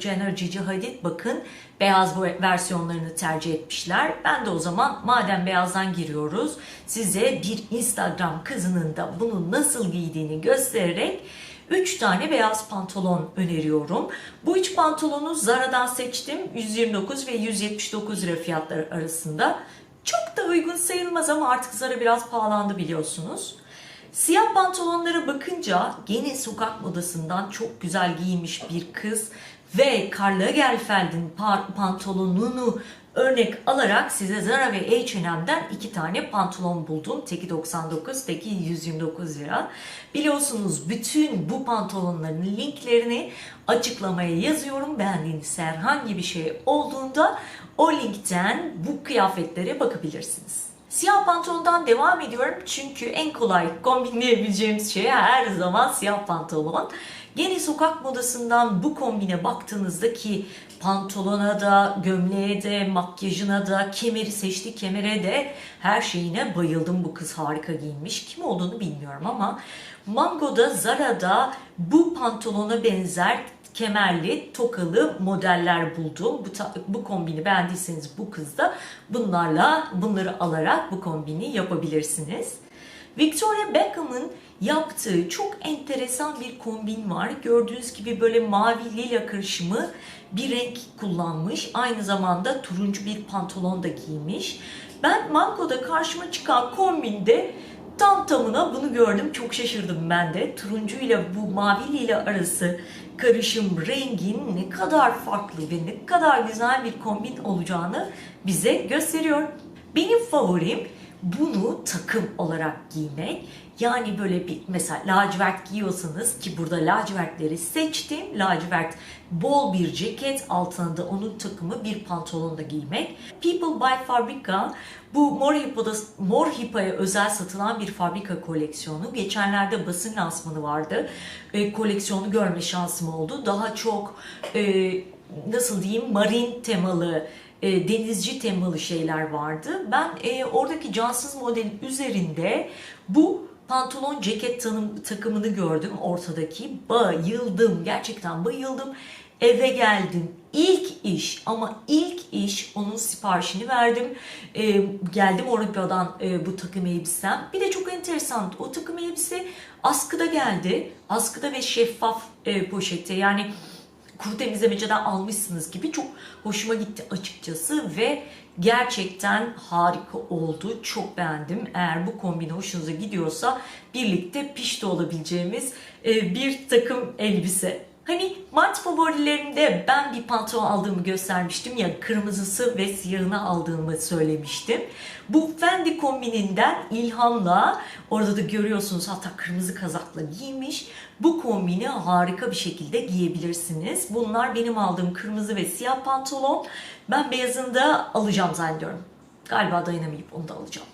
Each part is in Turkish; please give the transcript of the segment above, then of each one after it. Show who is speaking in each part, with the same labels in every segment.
Speaker 1: Jenner, Cici Hadid bakın beyaz versiyonlarını tercih etmişler. Ben de o zaman madem beyazdan giriyoruz size bir Instagram kızının da bunu nasıl giydiğini göstererek 3 tane beyaz pantolon öneriyorum. Bu üç pantolonu Zara'dan seçtim. 129 ve 179 lira fiyatları arasında. Çok da uygun sayılmaz ama artık Zara biraz pahalandı biliyorsunuz. Siyah pantolonlara bakınca gene sokak modasından çok güzel giymiş bir kız ve Karl Lagerfeld'in pa- pantolonunu örnek alarak size Zara ve H&M'den iki tane pantolon buldum. Teki 99, teki 129 lira. Biliyorsunuz bütün bu pantolonların linklerini açıklamaya yazıyorum. Beğendiğiniz herhangi bir şey olduğunda o linkten bu kıyafetlere bakabilirsiniz. Siyah pantolondan devam ediyorum çünkü en kolay kombinleyebileceğimiz şey her zaman siyah pantolon. Yeni sokak modasından bu kombine baktığınızda ki pantolona da, gömleğe de, makyajına da, kemeri seçti kemere de her şeyine bayıldım. Bu kız harika giyinmiş. Kim olduğunu bilmiyorum ama Mango'da, Zara'da bu pantolona benzer kemerli, tokalı modeller buldum. Bu, bu kombini beğendiyseniz bu kızda bunlarla bunları alarak bu kombini yapabilirsiniz. Victoria Beckham'ın yaptığı çok enteresan bir kombin var. Gördüğünüz gibi böyle mavi lila karışımı bir renk kullanmış. Aynı zamanda turuncu bir pantolon da giymiş. Ben Mango'da karşıma çıkan kombinde tam tamına bunu gördüm. Çok şaşırdım ben de. Turuncu ile bu mavi lila arası karışım rengin ne kadar farklı ve ne kadar güzel bir kombin olacağını bize gösteriyor. Benim favorim bunu takım olarak giymek. Yani böyle bir mesela lacivert giyiyorsanız ki burada lacivertleri seçtim. Lacivert bol bir ceket altına da onun takımı bir pantolon da giymek. People by Fabrica bu Mor Hippo'da Mor Hippo'ya özel satılan bir fabrika koleksiyonu. Geçenlerde basın lansmanı vardı. E, koleksiyonu görme şansım oldu. Daha çok e, nasıl diyeyim marin temalı e, denizci temalı şeyler vardı. Ben e, oradaki cansız modelin üzerinde bu pantolon ceket tanım, takımını gördüm ortadaki. Bayıldım. Gerçekten bayıldım. Eve geldim. İlk iş ama ilk iş onun siparişini verdim. E, geldim Olimpiyadan e, bu takım elbisem. Bir de çok enteresan. O takım elbise askıda geldi. Askıda ve şeffaf e, poşette. Yani kuru temizlemeciden almışsınız gibi çok hoşuma gitti açıkçası ve gerçekten harika oldu. Çok beğendim. Eğer bu kombine hoşunuza gidiyorsa birlikte pişti olabileceğimiz e, bir takım elbise. Hani Mart favorilerimde ben bir pantolon aldığımı göstermiştim ya kırmızısı ve siyahını aldığımı söylemiştim. Bu Fendi kombininden ilhamla orada da görüyorsunuz hatta kırmızı kazakla giymiş. Bu kombini harika bir şekilde giyebilirsiniz. Bunlar benim aldığım kırmızı ve siyah pantolon. Ben beyazını da alacağım zannediyorum. Galiba dayanamayıp onu da alacağım.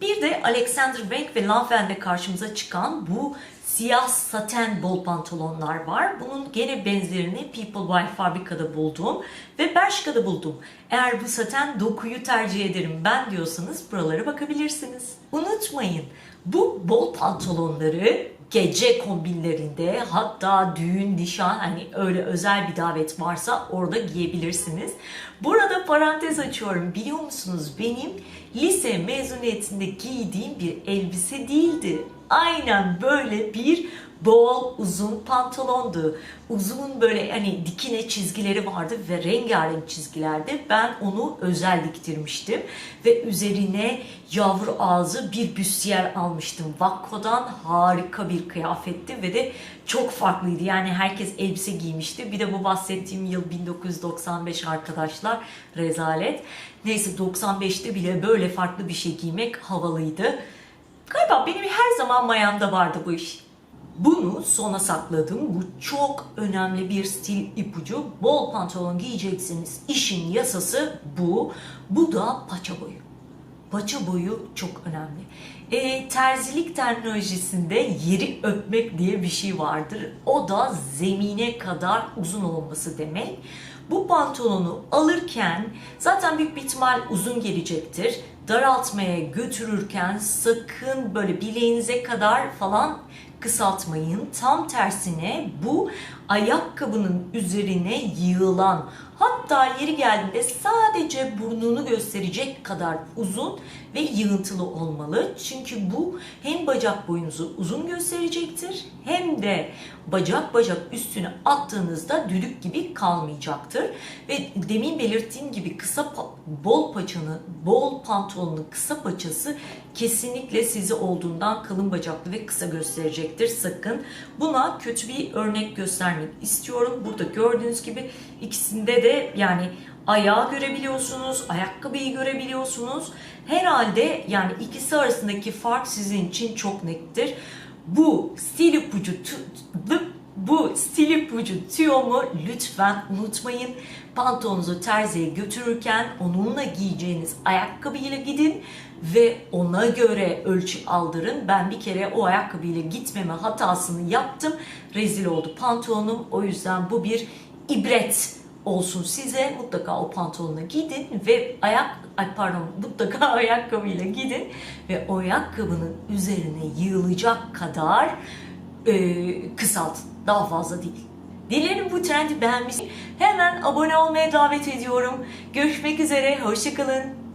Speaker 1: Bir de Alexander Wang ve Lanvin'de karşımıza çıkan bu siyah saten bol pantolonlar var. Bunun gene benzerini People by Fabrica'da buldum ve Bershka'da buldum. Eğer bu saten dokuyu tercih ederim ben diyorsanız buralara bakabilirsiniz. Unutmayın bu bol pantolonları gece kombinlerinde hatta düğün, nişan hani öyle özel bir davet varsa orada giyebilirsiniz. Burada parantez açıyorum. Biliyor musunuz benim lise mezuniyetinde giydiğim bir elbise değildi. Aynen böyle bir bol uzun pantolondu. Uzun böyle hani dikine çizgileri vardı ve rengarenk çizgilerdi. Ben onu özel diktirmiştim ve üzerine yavru ağzı bir büstiyer almıştım. Vakko'dan harika bir kıyafetti ve de çok farklıydı. Yani herkes elbise giymişti. Bir de bu bahsettiğim yıl 1995 arkadaşlar. Rezalet. Neyse 95'te bile böyle farklı bir şey giymek havalıydı. Galiba benim her zaman mayamda vardı bu iş. Bunu sona sakladım. Bu çok önemli bir stil ipucu. Bol pantolon giyeceksiniz. İşin yasası bu. Bu da paça boyu. Paça boyu çok önemli. E, terzilik terminolojisinde yeri öpmek diye bir şey vardır. O da zemine kadar uzun olması demek. Bu pantolonu alırken zaten büyük bir ihtimal uzun gelecektir. Daraltmaya götürürken sakın böyle bileğinize kadar falan kısaltmayın. Tam tersine bu ayakkabının üzerine yığılan hatta yeri geldiğinde sadece burnunu gösterecek kadar uzun ve yığıntılı olmalı. Çünkü bu hem bacak boyunuzu uzun gösterecektir hem de bacak bacak üstüne attığınızda düdük gibi kalmayacaktır. Ve demin belirttiğim gibi kısa bol paçanı, bol pantolonun kısa paçası kesinlikle sizi olduğundan kalın bacaklı ve kısa gösterecektir. Sakın buna kötü bir örnek göstermek istiyorum. Burada gördüğünüz gibi ikisinde de yani ayağı görebiliyorsunuz, ayakkabıyı görebiliyorsunuz. Herhalde yani ikisi arasındaki fark sizin için çok nettir. Bu stil ipucu bu stil ipucu tüyomu lütfen unutmayın. Pantolonunuzu terziye götürürken onunla giyeceğiniz ayakkabıyla gidin ve ona göre ölçü aldırın. Ben bir kere o ayakkabıyla gitmeme hatasını yaptım. Rezil oldu pantolonum. O yüzden bu bir ibret olsun size. Mutlaka o pantolonla gidin ve ayak ay pardon mutlaka ayakkabıyla gidin ve o ayakkabının üzerine yığılacak kadar e, kısaltın. Daha fazla değil. Dilerim bu trendi beğenmiş. Hemen abone olmaya davet ediyorum. Görüşmek üzere. Hoşçakalın.